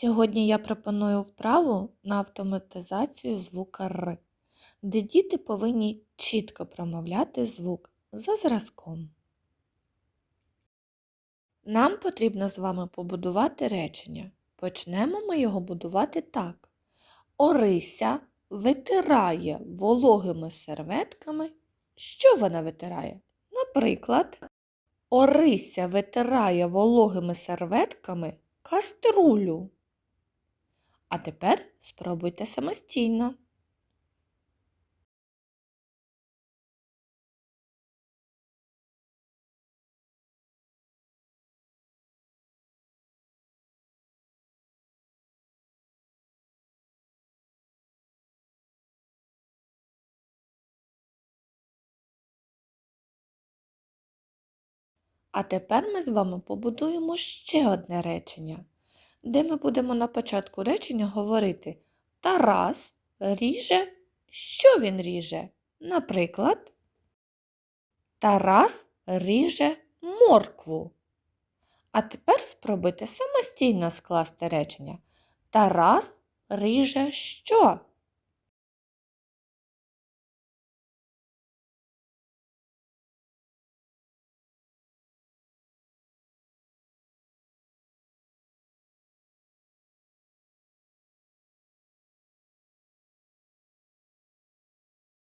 Сьогодні я пропоную вправу на автоматизацію звука Р, де діти повинні чітко промовляти звук за зразком. Нам потрібно з вами побудувати речення. Почнемо ми його будувати так. Орися витирає вологими серветками. Що вона витирає? Наприклад, Орися витирає вологими серветками каструлю. А тепер спробуйте самостійно. А тепер ми з вами побудуємо ще одне речення, де ми будемо на початку речення говорити Тарас ріже, що він ріже? Наприклад, Тарас ріже моркву. А тепер спробуйте самостійно скласти речення. Тарас ріже що?